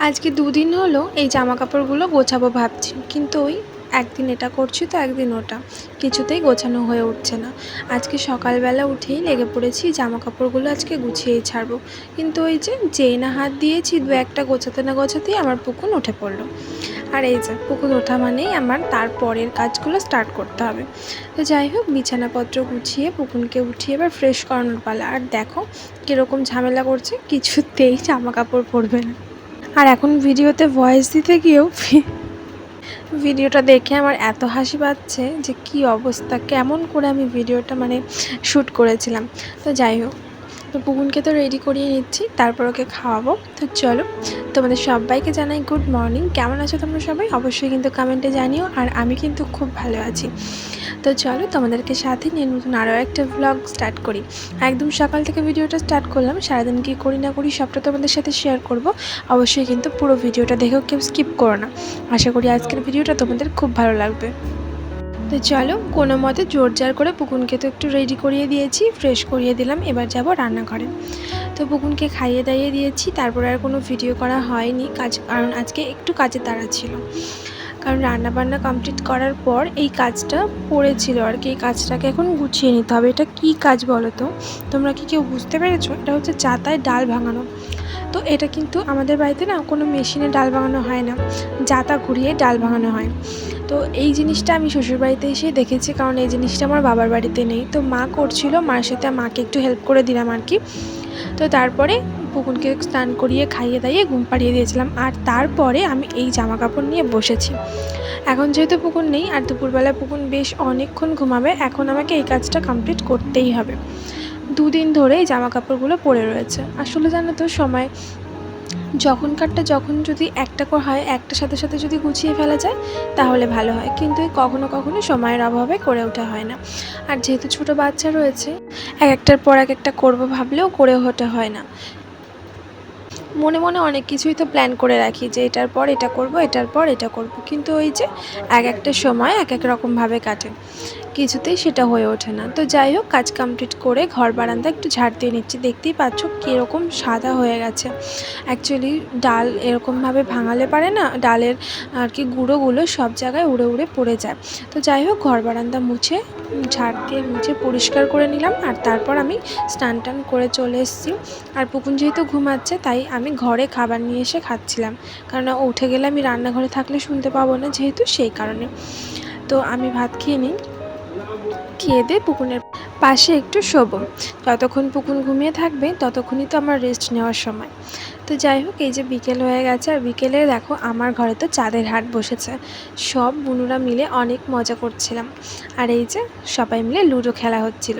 আজকে দুদিন হলো এই জামা কাপড়গুলো গোছাবো ভাবছি কিন্তু ওই একদিন এটা করছি তো একদিন ওটা। কিছুতেই গোছানো হয়ে উঠছে না। আজকে সকালবেলা উঠেই লেগে পড়েছি জামা কাপড়গুলো আজকে গুছিয়েই ছাড়বো। কিন্তু ওই যে যেই না হাত দিয়েছি, দু একটা গোছাতে না গোছাতেই আমার পুকুন উঠে পড়ল। আর এই যে, পুকুন ওঠা মানেই আমার তারপরের কাজগুলো স্টার্ট করতে হবে। তো যাই হোক, বিছানাপত্র গুছিয়ে পুকুনকে উঠিয়ে এবার ফ্রেশ করানোর পালা। আর দেখো কীরকম ঝামেলা করছে, কিছুতেই জামা কাপড় পরবে না। আর এখন ভিডিওতে ভয়েস দিতে গিয়েও ভিডিওটা দেখে আমার এত হাসি পাচ্ছে যে কি অবস্থা, কেমন করে আমি ভিডিওটা মানে শ্যুট করেছিলাম। তো যাই হোক, তো পুকুনকে তো রেডি করিয়ে নিচ্ছি, তারপর ওকে খাওয়াবো। তো চলো, তোমাদের সবাইকে জানাই গুড মর্নিং কেমন আছো তোমরা সবাই? অবশ্যই কিন্তু কমেন্টে জানিও, আর আমি কিন্তু খুব ভালো আছি। তো চলো তোমাদেরকে সাথে নিয়ে নতুন আরও একটা ব্লগ স্টার্ট করি। একদম সকাল থেকে ভিডিওটা স্টার্ট করলাম, সারাদিন কী করি না করি সবটা তোমাদের সাথে শেয়ার করব। অবশ্যই কিন্তু পুরো ভিডিওটা দেখেও কেউ স্কিপ করো না। আশা করি আজকের ভিডিওটা তোমাদের খুব ভালো লাগবে। তো চলো, কোনো মতে জোর জার করে পুকুনকে তো একটু রেডি করিয়ে দিয়েছি ফ্রেশ করিয়ে দিলাম, এবার যাব রান্নাঘরে। তো পুকুনকে খাইয়ে দাইয়ে দিয়েছি, তারপর আর কোনো ভিডিও করা হয়নি, কাজ কারণ আজকে একটু কাজে তাড়া ছিল। কারণ রান্না বান্না কমপ্লিট করার পর এই কাজটা পড়েছিল আর কি, এই কাজটাকে এখন গুছিয়ে নিতে হবে। এটা কি কাজ বলো তো? তোমরা কি কেউ বুঝতে পেরেছ? এটা হচ্ছে চাতায় ডাল ভাঙানো। তো এটা কিন্তু আমাদের বাড়িতে না কোনো মেশিনে ডাল ভাঙানো হয় না জাতা ঘুরিয়ে ডাল ভাঙানো হয়। তো এই জিনিসটা আমি শ্বশুরবাড়িতে এসে দেখেছি, কারণ এই জিনিসটা আমার বাবার বাড়িতে নেই। তো মা করছিল, মার সাথে মাকে একটু হেল্প করে দিলাম আর কি। তো তারপরে পুকুনকে স্নান করিয়ে, খাইয়ে দাইয়ে ঘুম পাড়িয়ে দিয়েছিলাম। আর তারপরে আমি এই জামা কাপড় নিয়ে বসেছি। এখন যেহেতু পুকুন নেই, আর দুপুরবেলা পুকুন বেশ অনেকক্ষণ ঘুমাবে, এখন আমাকে এই কাজটা কমপ্লিট করতেই হবে। দুদিন ধরে এই জামা কাপড়গুলো পরে রয়েছে। আসলে জানো তো, সময় যখনকারটা যখন যদি একটা করে হয়, একটার সাথে সাথে যদি গুছিয়ে ফেলা যায়, তাহলে ভালো হয়। কিন্তু কখনো কখনো সময়ের অভাবে করে ওঠা হয় না। আর যেহেতু ছোট বাচ্চা রয়েছে, এক একটার পর এক একটা করব ভাবলেও করে ওঠা হয় না। মনে মনে অনেক কিছুই তো প্ল্যান করে রাখি যে এটার পর এটা করব, এটার পর এটা করব। কিন্তু ওই যে এক একটা সময় এক এক রকমভাবে কাটে। কিছুতেই সেটা হয়ে ওঠে না। তো যাই হোক, কাজ কমপ্লিট করে ঘর বারান্দা একটু ঝাড় দিয়ে নিচ্ছি। দেখতেই পাচ্ছ কীরকম সাদা হয়ে গেছে। অ্যাকচুয়ালি ডাল এরকমভাবে ভাঙালে পারে না, ডালের আর কি গুঁড়োগুলো সব জায়গায় উড়ে উড়ে পড়ে যায়। তো যাই হোক, ঘর বারান্দা মুছে ঝাড় দিয়ে মুছে পরিষ্কার করে নিলাম আর তারপর আমি স্নান টান করে চলে এসেছি। আর পুকুন যেহেতু ঘুমাচ্ছে, তাই আমি ঘরে খাবার নিয়ে এসে খাচ্ছিলাম। কারণ উঠে গেলে আমি রান্নাঘরে থাকলে শুনতে পাবো না যেহেতু সেই কারণে। তো আমি ভাত খেয়ে নিই। খেয়ে দিয়ে পুকুনের পাশে একটু শোবো। যতক্ষণ পুকুন ঘুমিয়ে থাকবে, ততক্ষণই তো আমার রেস্ট নেওয়ার সময়। তো যাই হোক, এই যে বিকেল হয়ে গেছে, আর বিকেলে দেখো আমার ঘরে তো চাঁদের হাট বসেছে। সব বুনুরা মিলে অনেক মজা করছিলাম। আর এই যে সবাই মিলে লুডো খেলা হচ্ছিল।